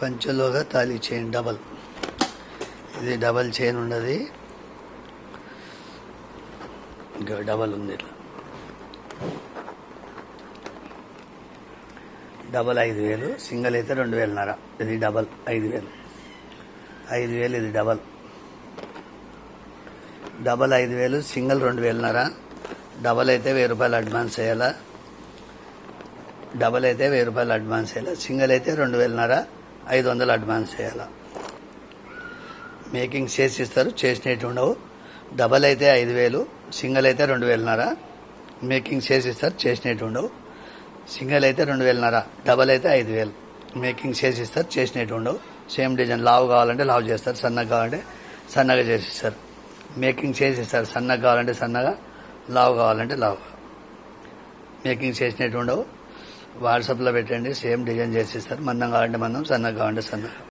పంచలోగా తాళీ chain double. ఇది double chain ఉన్నది. ఇంకా డబల్ ఉంది ఇట్లా. డబల్ ఐదు వేలు సింగిల్ అయితే రెండు వేలున్నర. ఇది డబల్ ఐదు వేలు. ఐదు వేలు ఇది డబల్. డబల్ ఐదు వేలు సింగిల్ రెండు వేలున్నర. డబల్ అయితే వెయ్యి రూపాయలు అడ్వాన్స్ చేయాలా డబల్ అయితే వెయ్యి రూపాయలు అడ్వాన్స్ వేయాలా? సింగిల్ అయితే రెండు వేలున్నర. ఐదు వందలు అడ్వాన్స్ చేయాలి? మేకింగ్ చేసి ఇస్తారు చేసినట్టు ఉండవు. డబల్ అయితే ఐదు వేలు సింగిల్ అయితే రెండు వేలున్నర. మేకింగ్ చేసి ఇస్తారు చేసినట్టు ఉండవు. సింగిల్ అయితే రెండు వేలున్నర డబల్ అయితే ఐదు వేలు. మేకింగ్ చేసి ఇస్తారు చేసినట్టు ఉండవు. సేమ్ డిజైన్ లావు కావాలంటే లావు చేస్తారు సన్నగా కావాలంటే సన్నగా చేసి ఇస్తారు. మేకింగ్ చేసి ఇస్తారు సన్నగా కావాలంటే సన్నగా లావు కావాలంటే లావు. మేకింగ్ చేసినట్టు ఉండవు. వాట్సాప్లో పెట్టండి సేమ్ డిజైన్ చేసి ఇస్తారు. మందం కావాలంటే మందం సన్నగా కావాలంటే సన్నగా.